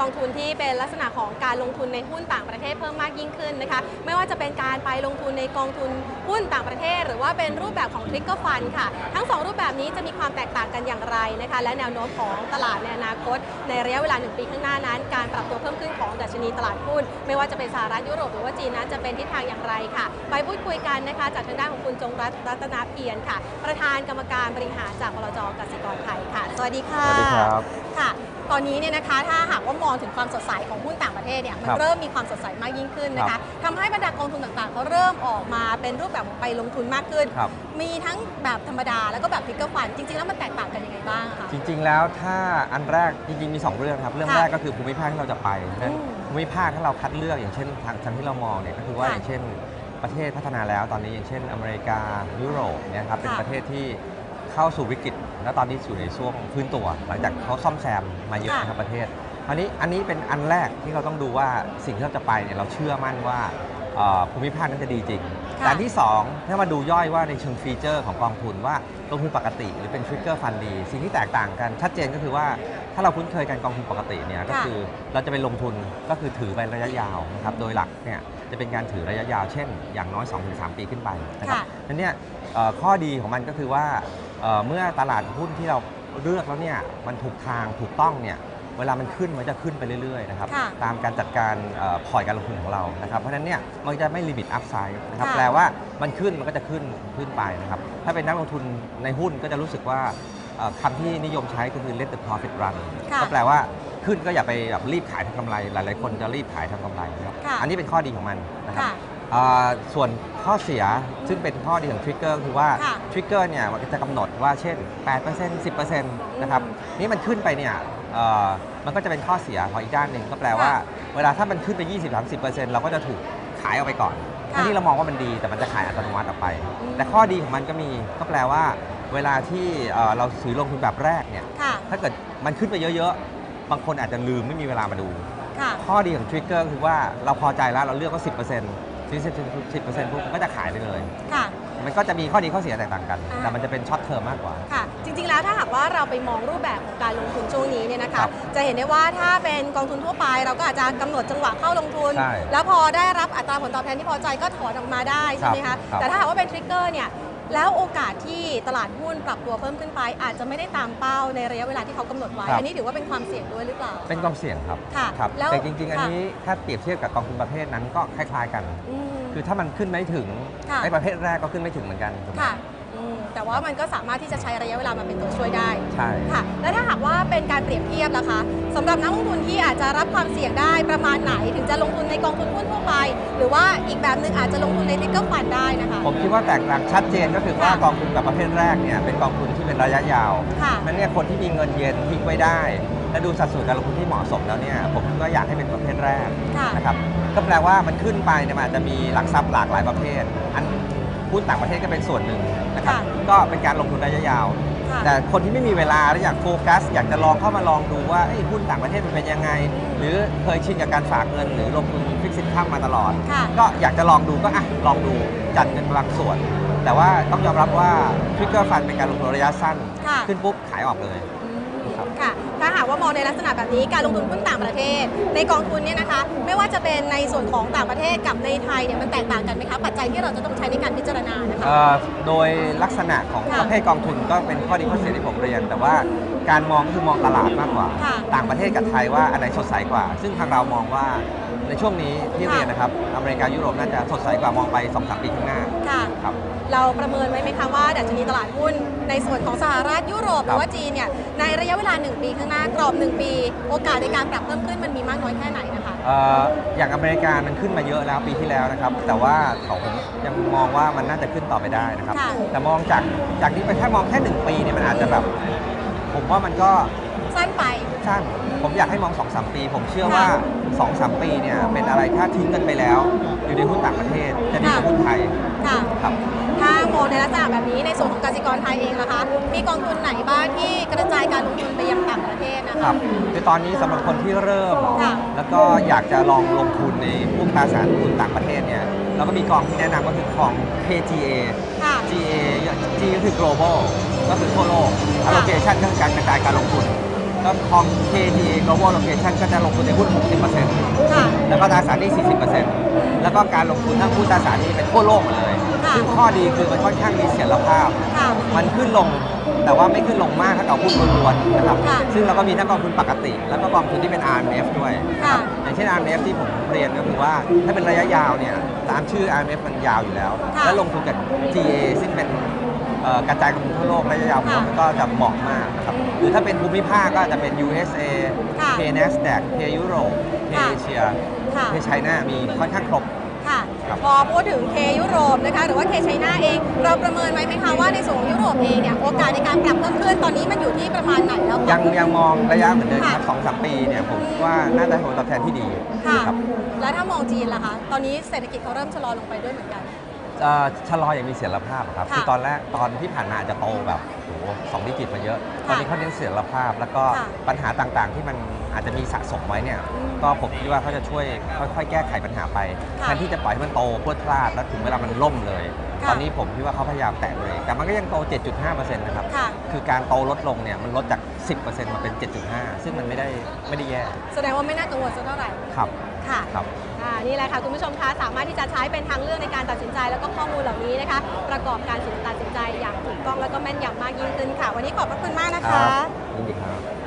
กองทุนที่เป็นลักษณะของการลงทุนในหุ้นต่างประเทศเพิ่มมากยิ่งขึ้นนะคะไม่ว่าจะเป็นการไปลงทุนในกองทุนหุ้นต่างประเทศ หรือว่าเป็นรูปแบบของทริกเกอร์ฟันค่ะ ทั้งสองรูปแบบนี้จะมีความแตกต่างกันอย่างไรนะคะและแนวโน้มของตลาดในอนาคต ในระยะเวลาหนึ่งปีข้างหน้านั้น การปรับตัวเพิ่มขึ้นของดัชนีตลาดหุ้น ไม่ว่าจะเป็นสหรัฐยุโรปหรือว่าจีนนั้นจะเป็นทิศทางอย่างไรค่ะ ไปพูดคุยกันนะคะจากทางด้านของคุณจงรัตน์รัตนาเพียรค่ะ ประธานกรรมการบริหารจากบลจกสิกรไทยค่ะ สวัสดีค่ะสวัสดีครับค่ะ ตอนนี้เนี่ยนะคะถ้าหากว่ามองถึงความสดใสของหุ้นต่างประเทศเนี่ยมันครับเริ่มมีความสดใสมากยิ่งขึ้นนะครัคะบทำให้บรรดากองทุนต่างๆเขาเริ่มออกมาเป็นรูปแบบของไปลงทุนมากขึ้น ครับ มีทั้งแบบธรรมดาแล้วก็แบบพิกเกอร์ฟันจริงๆ แล้วมันแตกต่างกันยังไงบ้างคะ จริง ๆ แล้วถ้าอันแรกจริง ๆ มี 2 เรื่องครับ เรื่องค่ะแรกก็คือภูมิภาคที่เราจะไปนั้นอืมภูมิภาคถ้าเราคัดเลือกอย่างเช่นทางทางที่เรามองเนี่ยก็คือว่าค่ะอย่างเช่นประเทศพัฒนาแล้วตอนนี้อย่างเช่น อเมริกายุโรปเนี่ยครับเป็นค่ะประเทศที่เข้าสู่วิกฤต แล้วตอนนี้อยู่ในช่วงพื้นตัว หลังจากเขาซ่อมแซมมาเยอะค่ะนะครับประเทศอันนี้อันนี้เป็นอันแรกที่เราต้องดูว่าสิ่งที่เราจะไปเนี่ยเราเชื่อมั่นว่าเอ่อภูมิภาคนั้นจะดีจริงค่ะแต่อันที่สองถ้ามาดูย่อยว่าในเชิงฟีเจอร์ของกองทุนว่าลงทุนปกติหรือเป็นทริกเกอร์ฟันดี สิ่งที่แตกต่างกันชัดเจนก็คือว่าถ้าเราคุ้นเคยกันกองทุนปกติเนี่ยก็ค่ะคือเราจะไปลงทุนก็คือถือไประยะยาวนะครับโดยหลักเนี่ยจะเป็นการถือระยะยาวเช่น อย่างน้อย 2-3 ปีขึ้นไปนะครับค่ะนั้นเนี่ยเอ่อข้อดีของมันก็คือว่า เอ่อเมื่อตลาดหุ้นที่เราเลือกแล้วเนี่ยมันถูกทางถูกต้องเนี่ยเวลามันขึ้นมันจะขึ้นไปเรื่อยๆนะครับค่ะตามการจัดการเอ่อพอร์ตการลงทุนของเรานะครับเพราะฉะนั้นเนี่ยมันจะไม่ลิมิตอัพไซด์นะครับค่ะแปลว่ามันขึ้นมันก็จะขึ้นขึ้นไปนะครับถ้าเป็นนักลงทุนในหุ้นก็จะรู้สึกว่าเอ่อคำที่นิยมใช้ก็คือ let the profit run ค่ะก็แปลว่าขึ้นก็อย่าไปแบบรีบขายทำกำไร หลายๆ คนจะรีบขายทำกำไรนะครับค่ะอันนี้เป็นข้อดีของมันนะครับค่ะ อ่าส่วนข้อเสียซึ่งเป็นข้อดีของทริกเกอร์คือว่าค่ะทริกเกอร์เนี่ยมันจะกำหนดว่าเช่น 8% 10%นะครับนี่มันขึ้นไปเนี่ยเอ่อมันก็จะเป็นข้อเสียของอีกด้านหนึ่งก็แปลว่าเวลาถ้ามันขึ้นไป 20-30%เราก็จะถูกขายออกไปก่อนค่ะทั้งที่เรามองว่ามันดีแต่มันจะขายอัตโนมัติออกไป อืม แต่ข้อดีของมันก็มีก็แปลว่า เวลาที่เอ่อเราซื้อลงทุนแบบแรกเนี่ย ค่ะ ถ้าเกิดมันขึ้นไปเยอะๆ บางคนอาจจะลืมไม่มีเวลามาดู ค่ะ ข้อดีของทริกเกอร์คือว่าเราพอใจแล้วเราเลือกว่า 10% ซื้อ10 10%ปุ๊บมันก็จะขายไปเลย ค่ะ มันก็จะมีข้อดีข้อเสียแตกต่างกัน อ่า แต่มันจะเป็นช็อตเทอมมากกว่า ค่ะ จริงๆ แล้วถ้าหากว่าเราไปมองรูปแบบของการลงทุนช่วงนี้เนี่ยนะครัคะบจะเห็นได้ว่าถ้าเป็นกองทุนทั่วไป เราก็อาจจะกำหนดจังหวะเข้าลงทุน ใช่แล้วพอได้รับอัตราผลตอบแทนที่พอใจก็ถอนออกมาได้ใช่ไหมครัคะ บครับ แต่ถ้าหากว่าเป็นทริกเกอร์เนี่ย แล้วโอกาสที่ตลาดหุ้นปรับตัวเพิ่มขึ้นไป อาจจะไม่ได้ตามเป้าในระยะเวลาที่เขากำหนดไว้ ครับ อันนี้ถือว่าเป็นความเสี่ยงด้วยหรือเปล่า เป็นความเสี่ยงครับค่ะครับแล้วแต่จริง ๆ อันค่ะ นี้ถ้าเปรียบเทียบกับกองทุนประเภทนั้นก็คล้าย ๆ กันอืมคือถ้ามันขึ้นไม่ถึงค่ะ ไอ้ประเภทแรกก็ขึ้นไม่ถึงเหมือนกันถูกไหมค่ะอืม แต่ว่ามันก็สามารถที่จะใช้ระยะเวลามาเป็นตัวช่วยได้ใช่ค่ะ แล้วถ้าหากว่าเป็นการเปรียบเทียบล่ะคะสำหรับนักลงทุนที่อาจจะรับความเสี่ยงได้ประมาณไหน ถึงจะลงทุนในกองทุนหุ้นทั่วไป หรือว่าอีกแบบหนึ่งอาจจะลงทุนในทิกเกอร์ฟันได้นะคะ ผมคิดว่าแตกต่างชัดเจนก็คือว่าค่ะกองทุนแบบประเภทแรกเนี่ยเป็นกองทุนที่เป็นระยะยาวค่ะนั้นเนี่ยคนที่มีเงินเย็นทิ้งไว้ได้และดูสัดส่วนการลงทุนที่เหมาะสมแล้วเนี่ยผมคิดว่าอยากให้เป็นประเภทแรกค่ะนะครับก็แปลว่ามันขึ้นไปเนี่ยมันอาจจะมีหลักทรัพย์หลากหลายประเภท อัน หุ้นต่างประเทศก็เป็นส่วนหนึ่งนะครับค่ะก็เป็นการลงทุนระยะยาวค่ะแต่คนที่ไม่มีเวลาและอยากโฟกัส อยากจะลองเข้ามาลองดูว่าเอ้ยหุ้นต่างประเทศมันเป็นยังไง หรือเคยชินกับการฝากเงิน หรือลงทุนฟิกซิคัมมาตลอดค่ะก็อยากจะลองดูก็อะลองดูจัดเป็นบางส่วน แต่ว่าต้องยอมรับว่าทริกเกอร์ฟันเป็นการลงทุนระยะสั้นค่ะขึ้นปุ๊บขายออกเลยอืมครับ ค่ะ ถ้าหากว่ามองในลักษณะแบบนี้การลงทุนหุ้นต่างประเทศ ในกองทุนเนี่ยนะคะ ไม่ว่าจะเป็นในส่วนของต่างประเทศกับในไทยเนี่ยมันแตกต่างกันไหมคะ ปัจจัยที่เราจะต้องใช้ในการพิจารณานะคะ เอ่อโดยลักษณะของค่ะประเภทกองทุนก็เป็นข้อดีข้อเสียที่ผมเรียน แต่ว่าการมองก็คือมองตลาดมากกว่า ค่ะต่างประเทศกับไทยว่าอันไหนสดใสกว่า ซึ่งทางเรามองว่าในช่วงนี้ที่ค่ะ เรียนนะครับอเมริกายุโรปน่าจะสดใสกว่ามองไป2อสปีข้างหน้าค่ะ ครับ เราประเมินไว้ไหมคะว่าดัชนีตลาดหุ้นในส่วนของสหรัฐยุโรปหรือว่าจีนเนี่ยในระยะเวลา1 ปีข้างหน้ากรอบ 1 ปี โอกาสในการปรับเพิ่มขึ้นมันมีมากน้อยแค่ไหนนะคะ เอ่ออย่างอเมริกามันขึ้นมาเยอะแล้วปีที่แล้วนะครับ แต่ว่าของผมยังมองว่ามันน่าจะขึ้นต่อไปได้นะครับ ค่ะ แต่มองจากจากนี้ไปแค่มองแค่หนึ่งปีเนี่ยมันอาจจะแบบ ผมว่ามันก็สั้นไป สั้นผมอยากให้มอง2อสปี ผมเชื่อค่ะว่า2อสปีเนี่ยเป็นอะไรถ้าทิ้งกันไปแล้ว อยู่ในหุ้นต่างประเทศจะดีกว่าค่ะหุ้นไทยค่ะ ครับ ถ้ามองในลักษณะแบบนี้ในส่วนของกสิกรไทยเองนะคะ มีกองทุนไหนบ้างที่กระ คคะรับคือตอนนี้สำหรับคนที่เริ่ม ค่ะแล้วก็อยากจะลองลงทุนในพวกตราสารทุนต่างประเทศเนี่ยเราก็มีกองที่แนะนำก็คือของ KGA ค่ะ GA G ก็คือ global ก็คือทั่วโลก allocation ก็คือการกระจายการลงทุนก็ของ KTA Global Location ก็จะลงทุนในหุ้น 60%ค่ะ แล้วก็ตราสารหนี้40%แล้วก็การลงทุนทั้งหุ้นตราสารหนี้เป็นทั่วโลกหมดเลยค่ะ ซึ่งข้อดีคือมันค่อนข้างมีเสถียรภาพ ค่ะ มันขึ้นลง แต่ว่าไม่ขึ้นลงมากเท่ากับหุ้นล้วนๆนะครับ ค่ะซึ่งเราก็มีทั้งกองทุนปกติ แล้วก็กองทุนที่เป็น RMF ด้วยนะครับค่ะ อย่างเช่น RMF ที่ผมเรียนก็คือว่าถ้าเป็นระยะยาวเนี่ยตามชื่อ RMF มันยาวอยู่แล้ว ค่ะแล้วลงทุนกับ GA ซึ่งเป็นเอ่อกระจายกองทุนทั่วโลกระยะยาวผมค่ะว่ามันก็จะเหมาะมากนะครับหรือถ้าเป็นภูมิภาคก็จะเป็น USA ค่ะ K NASDAQ K ยุโรป K ค่ะ เอเชียค่ะ K ไชน่ามีค่อนข้างครบค่ะครับ พอพูดถึงเคยุโรปนะคะหรือว่าเคไชน่าเอง เราประเมินไว้ไหมคะว่าในส่วนของยุโรปเองเนี่ยโอกาสในการปรับเพิ่มขึ้นตอนนี้มันอยู่ที่ประมาณไหนแล้วยังยังมองระยะเหมือนเดิมคค่ะรับสองสามปีเนี่ยผมว่าน่าจะผลตอบแทนที่ดีค่ะ ครับ แล้วถ้ามองจีนล่ะคะ ตอนนี้เศรษฐกิจเขาเริ่มชะลอลงไปด้วยเหมือนกัน เอ่อชะลออย่างมีเสถียรภาพอะครับค่ะคือตอนแรกตอนที่ผ่านมาอาจจะโตแบบโอ้โหสองดิจิตมาเยอะ ตอนนี้เขาเน้นเสถียรภาพ แล้วก็ค่ะปัญหาต่างๆ ที่มันอาจจะมีสะสมไว้เนี่ยอืมก็ผมคิดว่าเขาจะช่วยค่อยๆ แก้ไขปัญหาไปค่ะแทนที่จะปล่อยให้มันโตพรวดพลาดแล้วถึงเวลามันล่มเลย ค่ะ ตอนนี้ผมคิดว่าเขาพยายามแตะเบรกแต่มันก็ยังโต 7.5%นะครับค่ะ คือการโตลดลงเนี่ยมันลดจาก 10%มาเป็น 7.5 ซึ่งมันไม่ได้ไม่ได้แย่แสดงว่าไม่น่ากังวลสักเท่าไหร่ ครับ ค่ะครับอ่านี่แหละค่ะคุณผู้ชมคะสามารถที่จะใช้เป็นทางเลือกในการตัดสินใจแล้วก็ข้อมูลเหล่านี้นะคะ ประกอบการตัดสินใจอย่างถูกต้องแล้วก็แม่นยำมากยิ่งขึ้นค่ะ วันนี้ขอบพระคุณมากนะครัคะบยินดีครับ